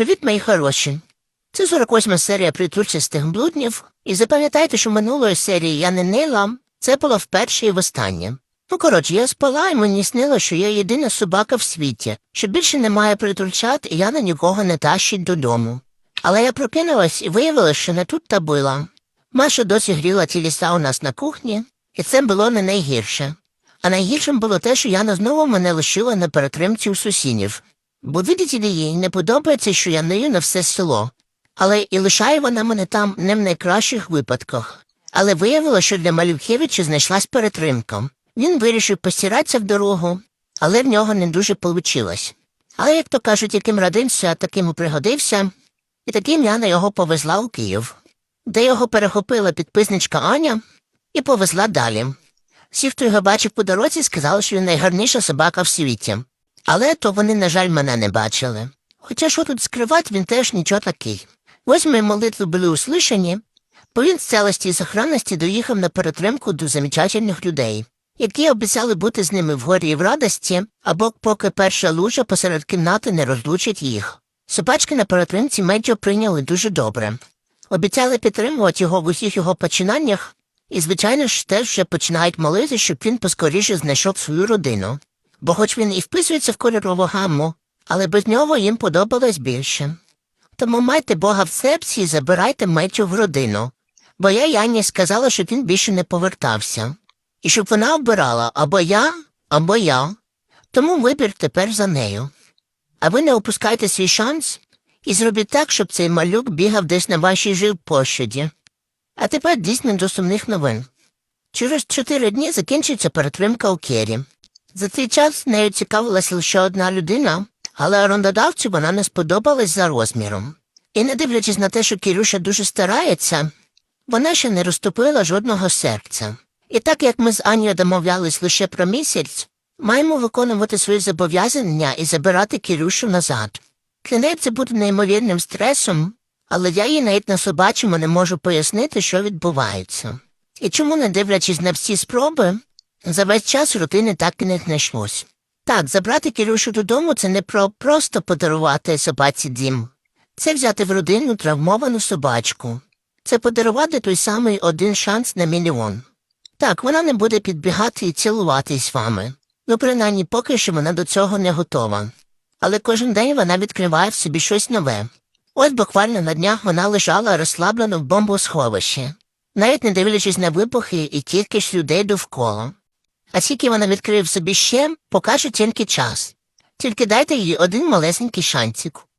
Привіт, мої хороші. Це 48 серія притурчастих блуднів. І запам'ятайте, що минулої серії я не нила, це було вперше і востаннє. Ну, коротше, я спала і мені снило, що я єдина собака в світі, що більше немає притульчат, і я на нікого не тащить додому. Але я прокинулась і виявила, що не тут та була. Маша досі гріла ті ліса у нас на кухні, і це було не найгірше. А найгіршим було те, що Яна знову мене лишила на перетримці у сусідів. Бо видите ли, їй не подобається, що я нею на все село. Але і лишає вона мене там не в найкращих випадках. Але виявилося, що для Малюхевича знайшлась перетримка. Він вирішив постиратися в дорогу, але в нього не дуже получилось. Але, як то кажуть, яким родився, таким і пригодився, і таким Яна його повезла у Київ, де його перехопила підписничка Аня і повезла далі. Всі, хто його бачив по дорозі, сказали, що він найгарніша собака в світі. Але то вони, на жаль, мене не бачили. Хоча що тут скривати, він теж нічого такий. Ось мої молитви були услышані, бо він з цілості і сохранності доїхав на перетримку до замечательних людей, які обіцяли бути з ними в горі і в радості, або поки перша лужа посеред кімнати не розлучить їх. Собачки на перетримці Меджо прийняли дуже добре. Обіцяли підтримувати його в усіх його починаннях, і, звичайно ж, теж вже починають молити, щоб він поскоріше знайшов свою родину. Бо хоч він і вписується в кольорову гамму, але без нього їм подобалось більше. Тому майте Бога в серці і забирайте Меттю в родину. Бо я Яні сказала, щоб він більше не повертався. І щоб вона обирала або я, або я. Тому вибір тепер за нею. А ви не опускайте свій шанс і зробіть так, щоб цей малюк бігав десь на вашій жилплощаді. А тепер дійсно до сумних новин. Через чотири дні закінчиться перетримка у Кері. За цей час нею цікавилася лише одна людина, але орендодавцю вона не сподобалась за розміром. І не дивлячись на те, що Кірюша дуже старається, вона ще не розтопила жодного серця. І так як ми з Анією домовлялись лише про місяць, маємо виконувати свої зобов'язання і забирати Кірюшу назад. Неї це буде неймовірним стресом, але я їй навіть на собачому не можу пояснити, що відбувається. І чому, не дивлячись на всі спроби, за весь час рутини так і не знайшлось. Так, забрати Кірюшу додому це не про просто подарувати собаці дім. Це взяти в родину травмовану собачку. Це подарувати той самий один шанс на мільйон. Так, вона не буде підбігати і цілуватись з вами. Ну, принаймні, поки що вона до цього не готова. Але кожен день вона відкриває в собі щось нове. Ось буквально на днях вона лежала розслаблено в бомбосховищі, навіть не дивлячись на вибухи і кількість людей довкола. А скільки вона відкриє в собі ще, покаже тільки час. Тільки дайте їй один малесенький шансик.